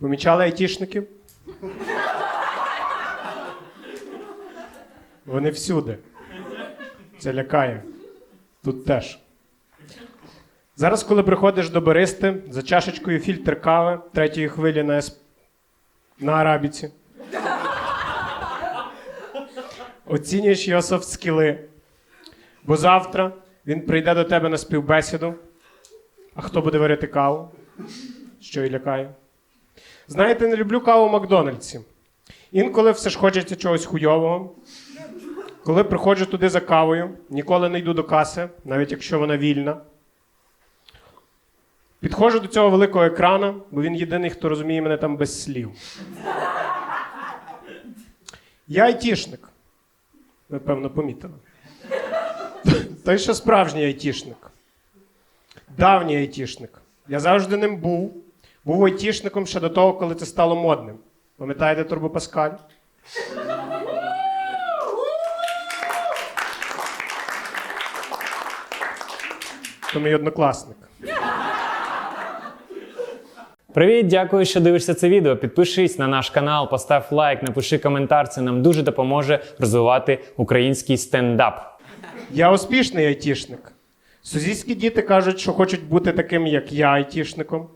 Помічали айтішників? Вони всюди. Це лякає. Тут теж. Зараз, коли приходиш до баристи за чашечкою фільтр кави третьої хвилі на, ес... на арабіці. Оцінюєш його софт-скіли. Бо завтра він прийде до тебе на співбесіду. А хто буде варити каву? Що і лякає. Знаєте, не люблю каву в Макдональдсі. Інколи все ж хочеться чогось хуйового. Коли приходжу туди за кавою, ніколи не йду до каси, навіть якщо вона вільна. Підходжу до цього великого екрана, бо він єдиний, хто розуміє мене там без слів. Я айтішник. Ви, певно, помітили. Той, що справжній айтішник. Давній айтішник. Я завжди ним був. Був айтішником ще до того, коли це стало модним. Пам'ятаєте Турбопаскаль? То мій однокласник. Привіт, дякую, що дивишся це відео. Підпишись на наш канал, постав лайк, напиши коментар. Це нам дуже допоможе розвивати український стендап. Я успішний айтішник. Сусідські діти кажуть, що хочуть бути таким, як я, айтішником.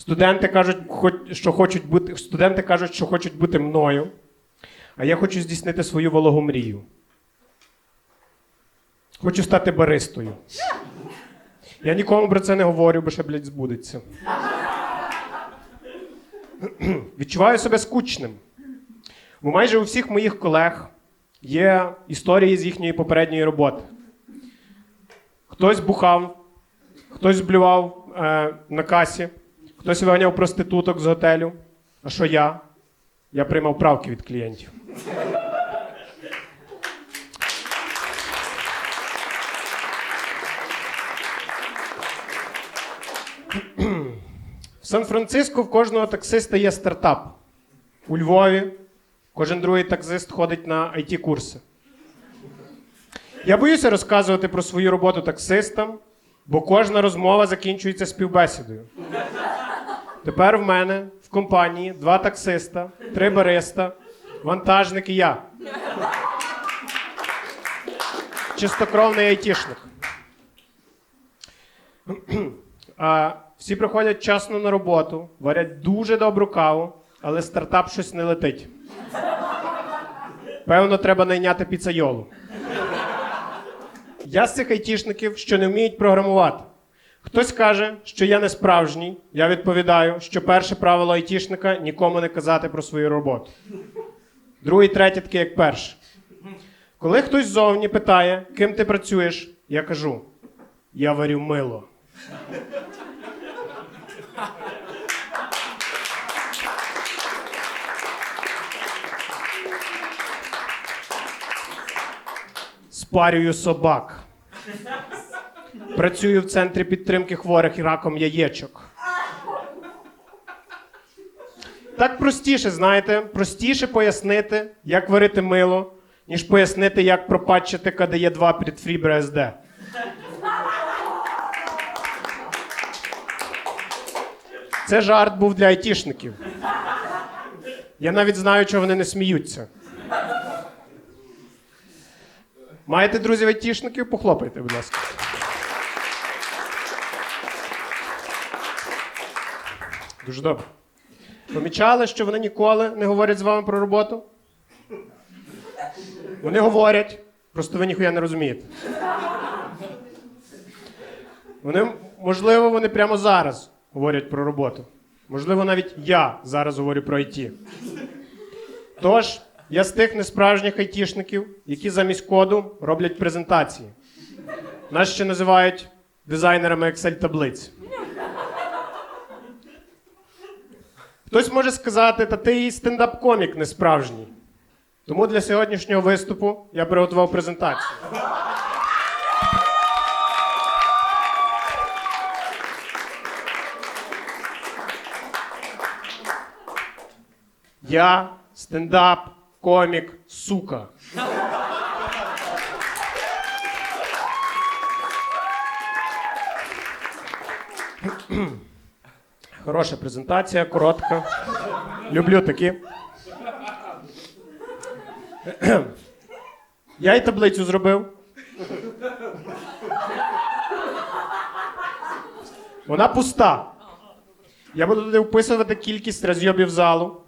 Студенти кажуть, що хочуть бути, студенти кажуть, що хочуть бути мною. А я хочу здійснити свою вологу мрію. Хочу стати баристою. Я нікому про це не говорю, бо ще, блядь, збудеться. Відчуваю себе скучним. Бо майже у всіх моїх колег є історії з їхньої попередньої роботи. Хтось бухав, хтось блював е, на касі, хтось виганяв проституток з готелю. А що я? Я приймав правки від клієнтів. В Сан-Франциско в кожного таксиста є стартап. У Львові кожен другий таксист ходить на it курси Я боюся розказувати про свою роботу таксистам, бо кожна розмова закінчується співбесідою. Тепер в мене в компанії два таксиста, три бариста, вантажник і я. Чистокровний айтішник. Всі приходять часно на роботу, варять дуже добру каву, але стартап щось не летить. Певно, треба найняти піцайолу. Я з цих айтішників, що не вміють програмувати. Хтось каже, що я не справжній. Я відповідаю, що перше правило айтішника нікому не казати про свою роботу. Другий, третє таке, як перше. Коли хтось ззовні питає, ким ти працюєш, я кажу: я варю мило. Спарюю собак. Працюю в центрі підтримки хворих раком яєчок. Так простіше, знаєте, простіше пояснити, як варити мило, ніж пояснити, як пропатчити КДЄ 2 під FreeBSD. Це жарт був для айтішників. Я навіть знаю, чого вони не сміються. Маєте друзів айтішників? Похлопайте, будь ласка. Дуже добре. Помічали, що вони ніколи не говорять з вами про роботу? Вони говорять, просто ви ніхуя не розумієте. Вони, можливо, вони прямо зараз говорять про роботу. Можливо, навіть я зараз говорю про IT. Тож, я з тих несправжніх айтішників, які замість коду роблять презентації. Нас ще називають дизайнерами Excel-таблиць. Хтось може сказати, та ти і стендап-комік не справжній. Тому для сьогоднішнього виступу я приготував презентацію. Я стендап, комік, сука. Хороша презентація, коротка. Люблю такі. Я і таблицю зробив. Вона пуста. Я буду туди вписувати кількість розйобів залу.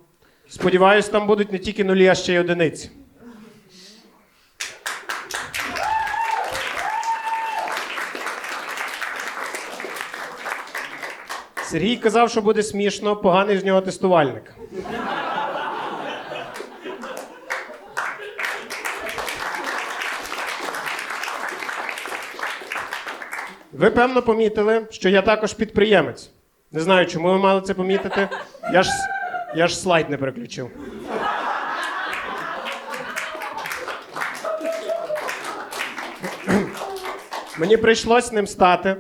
Сподіваюсь, там будуть не тільки нулі, а ще й одиниці. Сергій казав, що буде смішно, поганий з нього тестувальник. Ви певно помітили, що я також підприємець. Не знаю, чому ви мали це помітити. Я ж, я ж слайд не переключив. Мені прийшлось ним стати,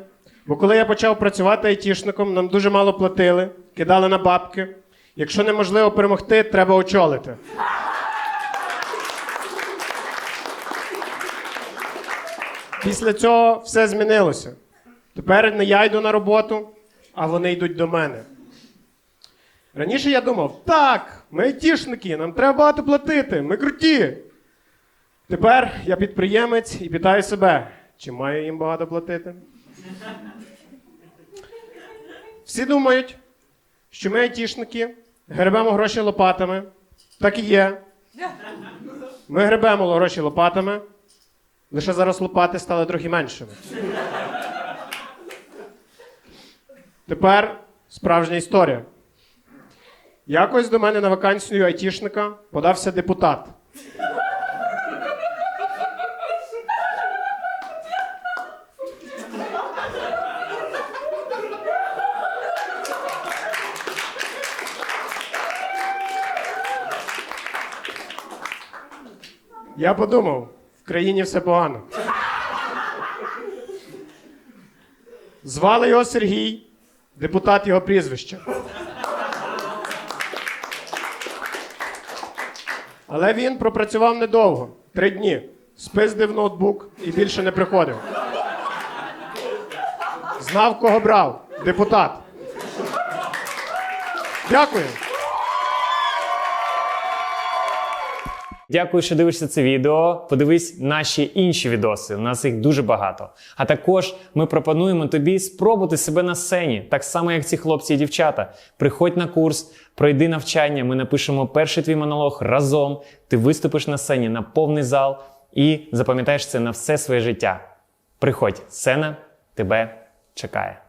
бо коли я почав працювати айтішником, нам дуже мало платили, кидали на бабки. Якщо неможливо перемогти, треба очолити. Після цього все змінилося. Тепер не я йду на роботу, а вони йдуть до мене. Раніше я думав, так, ми айтішники, нам треба багато платити, ми круті. Тепер я підприємець і питаю себе, чи маю їм багато платити? Всі думають, що ми айтішники, гребемо гроші лопатами. Так і є. Ми гребемо гроші лопатами, лише зараз лопати стали трохи меншими. Тепер справжня історія. Якось до мене на вакансію айтішника подався депутат. Я подумав, в країні все погано. Звали його Сергій, депутат його прізвища. Але він пропрацював недовго три дні. Спиздив ноутбук і більше не приходив. Знав, кого брав. Депутат. Дякую. Дякую, що дивишся це відео. Подивись наші інші відоси. У нас їх дуже багато. А також ми пропонуємо тобі спробувати себе на сцені, так само як ці хлопці і дівчата. Приходь на курс, пройди навчання. Ми напишемо перший твій монолог разом. Ти виступиш на сцені на повний зал і запам'ятаєш це на все своє життя. Приходь, сцена тебе чекає.